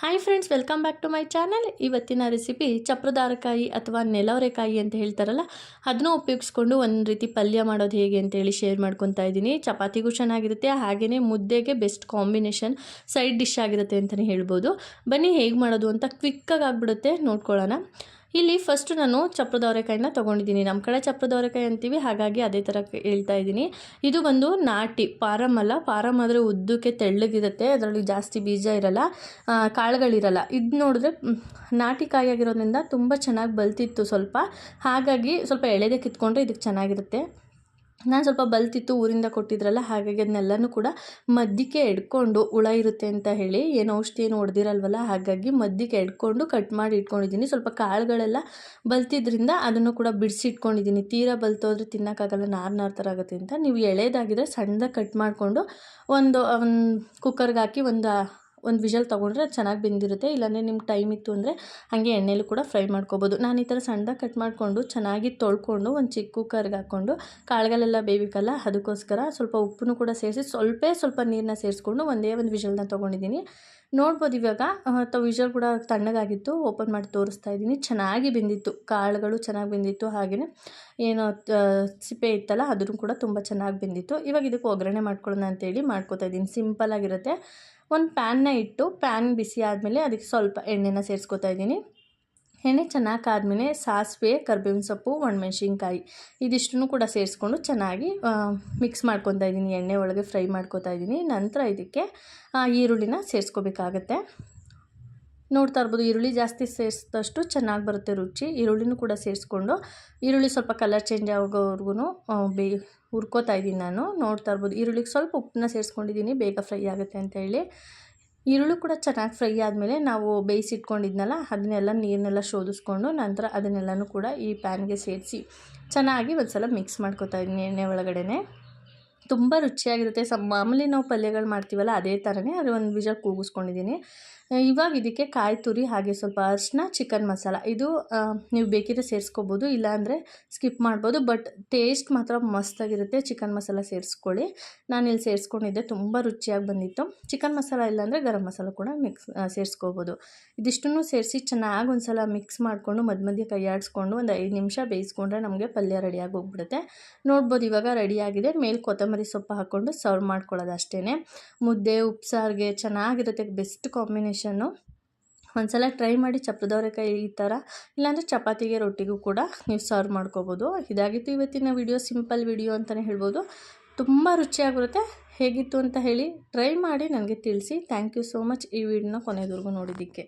Hi friends welcome back to my channel ಇವತ್ತಿನ recipe ಚಪ್ರದಾರಕಾಯಿ ಅಥವಾ ನೆಲವರೆಕಾಯಿ ಅಂತ ಹೇಳ್ತಾರಲ್ಲ ಅದನ್ನು ಉಪಯೋಗಿಸ್ಕೊಂಡು ಒಂದು ರೀತಿ ಪಲ್ಯ ಮಾಡೋದು ಹೇಗೆ ಅಂತೇಳಿ ಶೇರ್ ಮಾಡ್ಕೊತಾ ಇದ್ದೀನಿ. ಚಪಾತಿಗೂ ಚೆನ್ನಾಗಿರುತ್ತೆ ಹಾಗೆಯೇ ಮುದ್ದೆಗೆ ಬೆಸ್ಟ್ ಕಾಂಬಿನೇಷನ್ ಸೈಡ್ ಡಿಶ್ ಆಗಿರುತ್ತೆ ಅಂತಲೇ ಹೇಳ್ಬೋದು. ಬನ್ನಿ ಹೇಗೆ ಮಾಡೋದು ಅಂತ ಕ್ವಿಕ್ಕಾಗಿ ಆಗಿಬಿಡುತ್ತೆ, ನೋಡ್ಕೊಳ್ಳೋಣ. ಇಲ್ಲಿ ಫಸ್ಟ್ ನಾನು ಚಪ್ರದ ಅವರೆಕಾಯಿನ ತೊಗೊಂಡಿದ್ದೀನಿ. ನಮ್ಮ ಕಡೆ ಚಪ್ರದ ಅವರೆಕಾಯಿ ಅಂತೀವಿ, ಹಾಗಾಗಿ ಅದೇ ಥರ ಹೇಳ್ತಾ ಇದ್ದೀನಿ. ಇದು ಬಂದು ನಾಟಿ ಪಾರಮ್ ಅಲ್ಲ ಪಾರಮ್ ಆದರೆ ಉದ್ದಕ್ಕೆ ತೆಳ್ಳಗಿರುತ್ತೆ, ಅದರಲ್ಲಿ ಜಾಸ್ತಿ ಬೀಜ ಇರಲ್ಲ ಕಾಳುಗಳಿರಲ್ಲ. ಇದು ನೋಡಿದ್ರೆ ನಾಟಿ ಕಾಯಿ ಆಗಿರೋದ್ರಿಂದ ತುಂಬ ಚೆನ್ನಾಗಿ ಬಲ್ತಿತ್ತು ಸ್ವಲ್ಪ. ಹಾಗಾಗಿ ಸ್ವಲ್ಪ ಎಳೆದೇ ಕಿತ್ಕೊಂಡ್ರೆ ಇದಕ್ಕೆ ಚೆನ್ನಾಗಿರುತ್ತೆ. ನಾನು ಸ್ವಲ್ಪ ಬಲ್ತಿತ್ತು ಊರಿಂದ ಕೊಟ್ಟಿದ್ರಲ್ಲ, ಹಾಗಾಗಿ ಅದನ್ನೆಲ್ಲನೂ ಕೂಡ ಮದ್ದಿಗೆ ಎಡ್ಕೊಂಡು ಹುಳ ಇರುತ್ತೆ ಅಂತ ಹೇಳಿ ಏನು ಔಷಧಿ ಏನು ಹೊಡೆದಿರಲ್ವಲ್ಲ, ಹಾಗಾಗಿ ಮದ್ದಿಗೆ ಎಡ್ಕೊಂಡು ಕಟ್ ಮಾಡಿ ಇಟ್ಕೊಂಡಿದ್ದೀನಿ. ಸ್ವಲ್ಪ ಕಾಳುಗಳೆಲ್ಲ ಬಲ್ತಿದ್ರಿಂದ ಅದನ್ನು ಕೂಡ ಬಿಡಿಸಿ ಇಟ್ಕೊಂಡಿದ್ದೀನಿ. ತೀರಾ ಬಲ್ತೋದ್ರೆ ತಿನ್ನೋಕ್ಕಾಗಲ್ಲ, ನಾರು ನಾರು ಥರ ಆಗುತ್ತೆ ಅಂತ. ನೀವು ಎಳೆದಾಗಿದ್ರೆ ಸಣ್ಣದಾಗಿ ಕಟ್ ಮಾಡಿಕೊಂಡು ಒಂದು ಕುಕ್ಕರ್ಗೆ ಹಾಕಿ ಒಂದು ಒಂದು ವಿಷಲ್ ತೊಗೊಂಡ್ರೆ ಚೆನ್ನಾಗಿ ಬೆಂದಿರುತ್ತೆ. ಇಲ್ಲಾಂದರೆ ನಿಮ್ಗೆ ಟೈಮ್ ಇತ್ತು ಅಂದರೆ ಹಾಗೆ ಎಣ್ಣೆಲೂ ಕೂಡ ಫ್ರೈ ಮಾಡ್ಕೋಬೋದು. ನಾನು ಈ ಥರ ಸಣ್ಣದಾಗಿ ಕಟ್ ಮಾಡಿಕೊಂಡು ಚೆನ್ನಾಗಿ ತೊಳ್ಕೊಂಡು ಒಂದು ಚಿಕ್ಕ ಕುಕ್ಕರ್ಗೆ ಹಾಕ್ಕೊಂಡು ಕಾಳುಗಳೆಲ್ಲ ಬೇಯಬೇಕಲ್ಲ ಅದಕ್ಕೋಸ್ಕರ ಸ್ವಲ್ಪ ಉಪ್ಪನ್ನು ಕೂಡ ಸೇರಿಸಿ ಸ್ವಲ್ಪ ಸ್ವಲ್ಪ ನೀರನ್ನ ಸೇರಿಸ್ಕೊಂಡು ಒಂದೇ ಒಂದು ವಿಷಲ್ನ ತೊಗೊಂಡಿದ್ದೀನಿ. ನೋಡ್ಬೋದು ಇವಾಗ. ವಿಷಲ್ ಕೂಡ ತಣ್ಣಗಾಗಿತ್ತು. ಓಪನ್ ಮಾಡಿ ತೋರಿಸ್ತಾ ಇದ್ದೀನಿ. ಚೆನ್ನಾಗಿ ಬೆಂದಿತ್ತು. ಕಾಳುಗಳು ಚೆನ್ನಾಗಿ ಬೆಂದಿತ್ತು. ಹಾಗೆಯೇ ಏನು ಸಿಪ್ಪೆ ಇತ್ತಲ್ಲ, ಅದನ್ನು ಕೂಡ ತುಂಬ ಚೆನ್ನಾಗಿ ಬೆಂದಿತ್ತು. ಇವಾಗ ಇದಕ್ಕೆ ಒಗ್ಗರಣೆ ಮಾಡ್ಕೊಳ್ಳೋಣ ಅಂತೇಳಿ ಮಾಡ್ಕೋತಾ ಇದ್ದೀನಿ. ಸಿಂಪಲ್ ಆಗಿರುತ್ತೆ. ಒಂದು ಪ್ಯಾನ್ನ ಇಟ್ಟು ಪ್ಯಾನ್ ಬಿಸಿ ಆದಮೇಲೆ ಅದಕ್ಕೆ ಸ್ವಲ್ಪ ಎಣ್ಣೆನ ಸೇರಿಸ್ಕೋತಾ ಇದ್ದೀನಿ. ಎಣ್ಣೆ ಚೆನ್ನಾಗಿ ಕಾದ್ಮೇಲೆ ಸಾಸಿವೆ, ಕರ್ಬೇವಿನ ಸೊಪ್ಪು, ಒಣಮೆಣ್ಸಿನ್ಕಾಯಿ ಇದಿಷ್ಟನ್ನು ಕೂಡ ಸೇರಿಸ್ಕೊಂಡು ಚೆನ್ನಾಗಿ ಮಿಕ್ಸ್ ಮಾಡ್ಕೊತಾ ಇದ್ದೀನಿ. ಎಣ್ಣೆ ಒಳಗೆ ಫ್ರೈ ಮಾಡ್ಕೊತಾ ಇದ್ದೀನಿ. ನಂತರ ಇದಕ್ಕೆ ಈರುಳ್ಳಿನ ಸೇರಿಸ್ಕೋಬೇಕಾಗತ್ತೆ. ನೋಡ್ತಾ ಇರ್ಬೋದು, ಈರುಳ್ಳಿ ಜಾಸ್ತಿ ಸೇರಿಸಿದಷ್ಟು ಚೆನ್ನಾಗಿ ಬರುತ್ತೆ ರುಚಿ. ಈರುಳ್ಳಿನೂ ಕೂಡ ಸೇರಿಸ್ಕೊಂಡು, ಈರುಳ್ಳಿ ಸ್ವಲ್ಪ ಕಲರ್ ಚೇಂಜ್ ಆಗೋವರೆಗೂ ಬೇ, ಹುರ್ಕೋತಾ ಇದ್ದೀನಿ ನಾನು. ನೋಡ್ತಾ ಇರ್ಬೋದು, ಈರುಳ್ಳಿಗೆ ಸ್ವಲ್ಪ ಉಪ್ಪನ್ನ ಸೇರಿಸ್ಕೊಂಡಿದ್ದೀನಿ. ಬೇಗ ಫ್ರೈ ಆಗುತ್ತೆ ಅಂತ ಹೇಳಿ. ಈರುಳ್ಳಿ ಕೂಡ ಚೆನ್ನಾಗಿ ಫ್ರೈ ಆದಮೇಲೆ ನಾವು ಬೇಯಿಸಿಟ್ಕೊಂಡಿದ್ನಲ್ಲ ಅದನ್ನೆಲ್ಲ ನೀರನ್ನೆಲ್ಲ ಶೋಧಿಸ್ಕೊಂಡು ನಂತರ ಅದನ್ನೆಲ್ಲನೂ ಕೂಡ ಈ ಪ್ಯಾನ್ಗೆ ಸೇರಿಸಿ ಚೆನ್ನಾಗಿ ಒಂದು ಸಲ ಮಿಕ್ಸ್ ಮಾಡ್ಕೊತಾ ಇದ್ದೀನಿ ಎಣ್ಣೆ ಒಳಗಡೆನೆ. ತುಂಬ ರುಚಿಯಾಗಿರುತ್ತೆ. ಸ, ಮಾಮೂಲಿ ನಾವು ಪಲ್ಯಗಳು ಮಾಡ್ತೀವಲ್ಲ, ಅದೇ ಥರನೇ ಅದು ಒಂದು ಬೀಜ ಕೂಗಿಸ್ಕೊಂಡಿದ್ದೀನಿ ಇವಾಗ ಇದಕ್ಕೆ ಕಾಯಿ ತುರಿ ಹಾಗೆ ಸ್ವಲ್ಪ ಅರಿಶಿನ ಚಿಕನ್ ಮಸಾಲ ಇದು ನೀವು ಬೇಕಿದ್ರೆ ಸೇರಿಸ್ಕೋಬೋದು, ಇಲ್ಲಾಂದರೆ ಸ್ಕಿಪ್ ಮಾಡ್ಬೋದು ಬಟ್ ಟೇಸ್ಟ್ ಮಾತ್ರ ಮಸ್ತಾಗಿರುತ್ತೆ ಚಿಕನ್ ಮಸಾಲ ಸೇರಿಸ್ಕೊಳ್ಳಿ. ಇಲ್ಲಿ ಸೇರಿಸ್ಕೊಂಡಿದ್ದೆ, ತುಂಬ ರುಚಿಯಾಗಿ ಬಂದಿತ್ತು. ಚಿಕನ್ ಮಸಾಲ ಇಲ್ಲಾಂದರೆ ಗರಂ ಮಸಾಲ ಕೂಡ ಮಿಕ್ಸ್ ಸೇರಿಸ್ಕೋಬೋದು. ಇದಿಷ್ಟನ್ನು ಸೇರಿಸಿ ಚೆನ್ನಾಗಿ ಒಂದು ಸಲ ಮಿಕ್ಸ್ ಮಾಡಿಕೊಂಡು, ಮಧ್ಯ ಮಧ್ಯೆ ಕೈ ಆಡಿಸ್ಕೊಂಡು ಒಂದು ಐದು ನಿಮಿಷ ಬೇಯಿಸ್ಕೊಂಡ್ರೆ ನಮಗೆ ಪಲ್ಯ ರೆಡಿಯಾಗಿ ಹೋಗ್ಬಿಡುತ್ತೆ ನೋಡ್ಬೋದು ಇವಾಗ ರೆಡಿಯಾಗಿದೆ ಮೇಲೆ ಕೊತ್ತಂಬರಿ ಸೊಪ್ಪು ಹಾಕ್ಕೊಂಡು ಸರ್ವ್ ಮಾಡ್ಕೊಳ್ಳೋದು ಅಷ್ಟೇ ಮುದ್ದೆ, ಉಪ್ಸಾರಿಗೆ ಚೆನ್ನಾಗಿರುತ್ತೆ ಬೆಸ್ಟ್ ಕಾಂಬಿನೇಷನ್ನು ಒಂದ್ಸಲ ಟ್ರೈ ಮಾಡಿ ಚಪ್ಪದವರೆಕಾಯಿ ಈ ಥರ, ಇಲ್ಲಾಂದರೆ ಚಪಾತಿಗೆ ರೊಟ್ಟಿಗೂ ಕೂಡ ನೀವು ಸರ್ವ್ ಮಾಡ್ಕೋಬೋದು. ಇದಾಗಿತ್ತು ಇವತ್ತಿನ ವಿಡಿಯೋ, ಸಿಂಪಲ್ ವಿಡಿಯೋ ಅಂತಲೇ ಹೇಳ್ಬೋದು. ತುಂಬ ರುಚಿಯಾಗಿರುತ್ತೆ. ಹೇಗಿತ್ತು ಅಂತ ಹೇಳಿ ಟ್ರೈ ಮಾಡಿ, ನನಗೆ ತಿಳಿಸಿ. ಥ್ಯಾಂಕ್ ಯು ಸೋ ಮಚ್ ಈ ವಿಡಿಯೋನ ಕೊನೆವರೆಗೂ ನೋಡಿದ್ದಕ್ಕೆ.